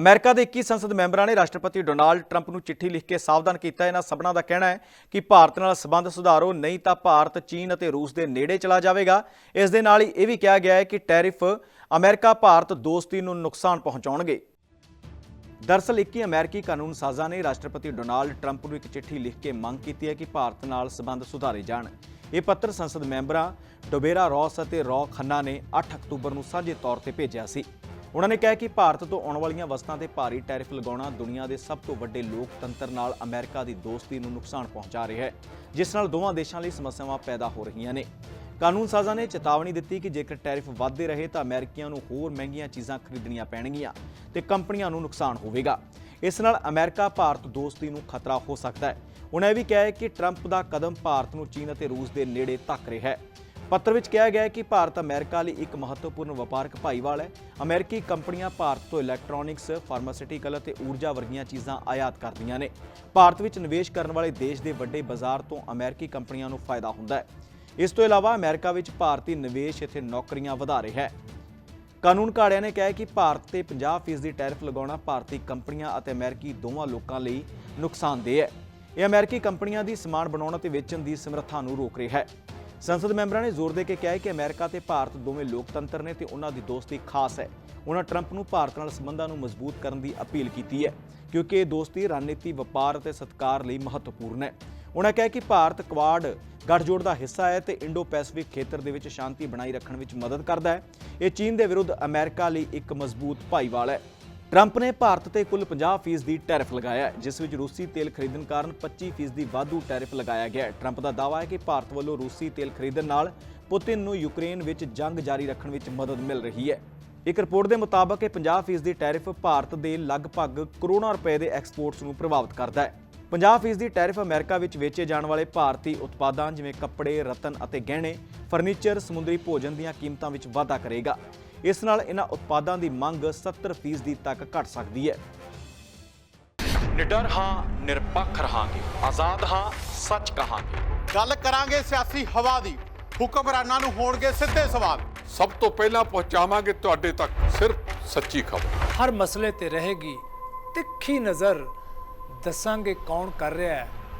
America ਦੇ 21 ਸੰਸਦ ਮੈਂਬਰਾਂ ਨੇ ਰਾਸ਼ਟਰਪਤੀ ਡੋਨਾਲਡ ਟਰੰਪ ਨੂੰ ਚਿੱਠੀ ਲਿਖ ਕੇ ਸਾਵਧਾਨ ਕੀਤਾ। ਇਹਨਾਂ ਸਭਨਾਂ ਦਾ ਕਹਿਣਾ ਹੈ ਕਿ ਭਾਰਤ ਨਾਲ ਸਬੰਧ ਸੁਧਾਰੋ, ਨਹੀਂ ਤਾਂ ਭਾਰਤ ਚੀਨ ਅਤੇ ਰੂਸ ਦੇ ਨੇੜੇ ਚਲਾ ਜਾਵੇਗਾ। ਇਸ ਦੇ ਨਾਲ ਹੀ ਇਹ ਵੀ ਕਿਹਾ ਗਿਆ ਹੈ ਕਿ ਟੈਰਿਫ ਅਮਰੀਕਾ, ਭਾਰਤ ਦੋਸਤੀ ਨੂੰ ਨੁਕਸਾਨ ਪਹੁੰਚਾਉਣਗੇ। ਦਰਅਸਲ 21 ਅਮਰੀਕੀ ਕਾਨੂੰਨ ਸਾਜ਼ਾਂ ਨੇ ਰਾਸ਼ਟਰਪਤੀ ਡੋਨਾਲਡ ਟਰੰਪ ਨੂੰ ਇੱਕ ਚਿੱਠੀ ਲਿਖ ਕੇ ਮੰਗ ਕੀਤੀ ਹੈ ਕਿ ਭਾਰਤ ਨਾਲ ਸਬੰਧ ਸੁਧਾਰੇ ਜਾਣ। ਇਹ ਪੱਤਰ ਸੰਸਦ ਮੈਂਬਰਾਂ ਡੋਬੇਰਾ ਰੌਸ ਅਤੇ ਰੌ ਖੰਨਾ ਨੇ 8 ਅਕਤੂਬਰ ਨੂੰ ਸਾਂਝੇ ਤੌਰ ਤੇ ਭੇਜਿਆ ਸੀ। ਉਹਨਾਂ ਨੇ ਕਿਹਾ ਕਿ ਭਾਰਤ ਤੋਂ ਆਉਣ ਵਾਲੀਆਂ ਵਸਤਾਂ ਤੇ ਭਾਰੀ ਟੈਰਿਫ ਲਗਾਉਣਾ ਦੁਨੀਆ ਦੇ ਸਭ ਤੋਂ ਵੱਡੇ ਲੋਕਤੰਤਰ ਨਾਲ ਅਮਰੀਕਾ ਦੀ ਦੋਸਤੀ ਨੂੰ ਨੁਕਸਾਨ ਪਹੁੰਚਾ ਰਿਹਾ ਹੈ, ਜਿਸ ਨਾਲ ਦੋਵਾਂ ਦੇਸ਼ਾਂ ਲਈ ਸਮੱਸਿਆਵਾਂ ਪੈਦਾ ਹੋ ਰਹੀਆਂ ਨੇ। ਕਾਨੂੰਨ ਸਾਜ਼ਾਂ ਨੇ ਚੇਤਾਵਨੀ ਦਿੱਤੀ ਕਿ ਜੇਕਰ ਟੈਰਿਫ ਵੱਧਦੇ ਰਹੇ ਤਾਂ ਅਮਰੀਕੀਆਂ ਨੂੰ ਹੋਰ ਮਹਿੰਗੀਆਂ ਚੀਜ਼ਾਂ ਖਰੀਦਣੀਆਂ ਪੈਣਗੀਆਂ ਤੇ ਕੰਪਨੀਆਂ ਨੂੰ ਨੁਕਸਾਨ ਹੋਵੇਗਾ। ਇਸ ਨਾਲ ਅਮਰੀਕਾ ਭਾਰਤ ਦੋਸਤੀ ਨੂੰ ਖਤਰਾ ਹੋ ਸਕਦਾ ਹੈ। ਉਹਨਾਂ ਇਹ ਵੀ ਕਿਹਾ ਹੈ ਕਿ ਟਰੰਪ ਦਾ ਕਦਮ ਭਾਰਤ ਨੂੰ ਚੀਨ ਅਤੇ ਰੂਸ ਦੇ ਨੇੜੇ ਧੱਕ ਰਿਹਾ ਹੈ। ਪੱਤਰ ਵਿੱਚ ਕਿਹਾ ਗਿਆ ਹੈ ਕਿ ਭਾਰਤ ਅਮਰੀਕਾ ਲਈ ਇੱਕ ਮਹੱਤਵਪੂਰਨ ਵਪਾਰਕ ਭਾਈਵਾਲ ਹੈ। ਅਮਰੀਕੀ ਕੰਪਨੀਆਂ ਭਾਰਤ ਤੋਂ ਇਲੈਕਟ੍ਰੋਨਿਕਸ, ਫਾਰਮਾਸਿਊਟੀਕਲ ਅਤੇ ਊਰਜਾ ਵਰਗੀਆਂ ਚੀਜ਼ਾਂ ਆਯਾਤ ਕਰਦੀਆਂ ਨੇ। ਭਾਰਤ ਵਿੱਚ ਨਿਵੇਸ਼ ਕਰਨ ਵਾਲੇ ਦੇਸ਼ ਦੇ ਵੱਡੇ ਬਾਜ਼ਾਰ ਤੋਂ ਅਮਰੀਕੀ ਕੰਪਨੀਆਂ ਨੂੰ ਫਾਇਦਾ ਹੁੰਦਾ ਹੈ। ਇਸ ਤੋਂ ਇਲਾਵਾ ਅਮਰੀਕਾ ਵਿੱਚ ਭਾਰਤੀ ਨਿਵੇਸ਼ ਇੱਥੇ ਨੌਕਰੀਆਂ ਵਧਾ ਰਿਹਾ ਹੈ। ਕਾਨੂੰਨ ਘਾੜਿਆਂ ਨੇ ਕਿਹਾ ਕਿ ਭਾਰਤ ਤੇ 50% ਦੀ ਟੈਰਿਫ ਲਗਾਉਣਾ ਭਾਰਤੀ ਕੰਪਨੀਆਂ ਅਤੇ ਅਮਰੀਕੀ ਦੋਵਾਂ ਲੋਕਾਂ ਲਈ ਨੁਕਸਾਨਦੇਹ ਹੈ। ਇਹ ਅਮਰੀਕੀ ਕੰਪਨੀਆਂ ਦੀ ਸਮਾਨ ਬਣਾਉਣ ਅਤੇ ਵੇਚਣ ਦੀ ਸਮਰੱਥਾ ਨੂੰ ਰੋਕ ਰਿਹਾ ਹੈ। ਸੰਸਦ ਮੈਂਬਰਾਂ ਨੇ ਜ਼ੋਰ ਦੇ ਕੇ ਕਿਹਾ ਕਿ ਅਮਰੀਕਾ ਤੇ ਭਾਰਤ ਦੋਵੇਂ ਲੋਕਤੰਤਰ ਨੇ ਤੇ ਉਹਨਾਂ ਦੀ ਦੋਸਤੀ ਖਾਸ ਹੈ। ਉਹਨਾਂ ਟਰੰਪ ਨੂੰ ਭਾਰਤ ਨਾਲ ਸੰਬੰਧਾਂ ਨੂੰ ਮਜ਼ਬੂਤ ਕਰਨ ਦੀ ਅਪੀਲ ਕੀਤੀ ਹੈ, ਕਿਉਂਕਿ ਇਹ ਦੋਸਤੀ ਰਣਨੀਤੀ ਵਪਾਰ ਅਤੇ ਸਤਕਾਰ ਲਈ ਮਹੱਤਵਪੂਰਨ ਹੈ। ਉਹਨਾਂ ਕਿਹਾ ਕਿ ਭਾਰਤ ਕੁਆਡ ਗੱਠਜੋੜ ਦਾ ਹਿੱਸਾ ਹੈ ਤੇ ਇੰਡੋ ਪੈਸੀਫਿਕ ਖੇਤਰ ਦੇ ਵਿੱਚ ਸ਼ਾਂਤੀ ਬਣਾਈ ਰੱਖਣ ਵਿੱਚ ਮਦਦ ਕਰਦਾ ਹੈ। ਇਹ ਚੀਨ ਦੇ ਵਿਰੁੱਧ ਅਮਰੀਕਾ ਲਈ ਇੱਕ ਮਜ਼ਬੂਤ ਭਾਈਵਾਲ ਹੈ। ਟਰੰਪ ਨੇ ਭਾਰਤ ਤੇ ਕੁੱਲ 50% ਦੀ ਟੈਰਿਫ ਲਗਾਇਆ ਹੈ ਜਿਸ ਵਿੱਚ ਰੂਸੀ ਤੇਲ ਖਰੀਦਣ ਕਾਰਨ 25% ਦੀ ਵਾਧੂ ਟੈਰਿਫ ਲਗਾਇਆ ਗਿਆ ਹੈ। ਟਰੰਪ ਦਾ ਦਾਅਵਾ ਹੈ ਕਿ ਭਾਰਤ ਵੱਲੋਂ ਰੂਸੀ ਤੇਲ ਖਰੀਦਣ ਨਾਲ ਪੁਤਿਨ ਨੂੰ ਯੂਕਰੇਨ ਵਿੱਚ ਜੰਗ ਜਾਰੀ ਰੱਖਣ ਵਿੱਚ ਮਦਦ ਮਿਲ ਰਹੀ ਹੈ। ਇੱਕ ਰਿਪੋਰਟ ਦੇ ਮੁਤਾਬਕ ਇਹ 50% ਦੀ ਟੈਰਿਫ ਭਾਰਤ ਦੇ ਲਗਭਗ ਕਰੋੜਾਂ ਰੁਪਏ ਦੇ ਐਕਸਪੋਰਟਸ ਨੂੰ ਪ੍ਰਭਾਵਿਤ ਕਰਦਾ ਹੈ। 50% ਦੀ ਟੈਰਿਫ ਅਮਰੀਕਾ ਵਿੱਚ ਵੇਚੇ ਜਾਣ ਵਾਲੇ ਭਾਰਤੀ ਉਤਪਾਦਾਂ ਜਿਵੇਂ ਕੱਪੜੇ, ਰਤਨ ਅਤੇ ਗਹਿਣੇ, ਫਰਨੀਚਰ, ਸਮੁੰਦਰੀ ਭੋਜਨ ਦੀਆਂ ਕੀਮਤਾਂ ਵਿੱਚ ਵਾਧਾ ਕਰੇਗਾ। ਇਸ ਨਾਲ ਇਹਨਾਂ ਉਤਪਾਦਾਂ ਦੀ ਮੰਗ 70% ਦੀ ਤੱਕ ਘਟ ਸਕਦੀ ਹੈ। ਨਿਡਰ ਹਾਂ ਨਿਰਪੱਖ ਰਹਾਂਗੇ। ਆਜ਼ਾਦ ਹਾਂ ਸੱਚ ਕਹਾਂਗੇ। ਗੱਲ ਕਰਾਂਗੇ ਸਿਆਸੀ ਹਵਾ ਦੀ। ਹੁਕਮਰਾਨਾਂ ਨੂੰ ਹੋਣਗੇ ਸਿੱਧੇ ਸਵਾਲ। ਸਭ ਤੋਂ ਪਹਿਲਾਂ ਪਹੁੰਚਾਵਾਂਗੇ ਤੁਹਾਡੇ ਤੱਕ ਸਿਰਫ ਸੱਚੀ ਖਬਰ। ਹਰ ਮਸਲੇ ਤੇ ਰਹੇਗੀ ਤਿੱਖੀ ਨਜ਼ਰ। ਦੱਸਾਂਗੇ ਕੌਣ ਕਰ ਰਿਹਾ ਹੈ।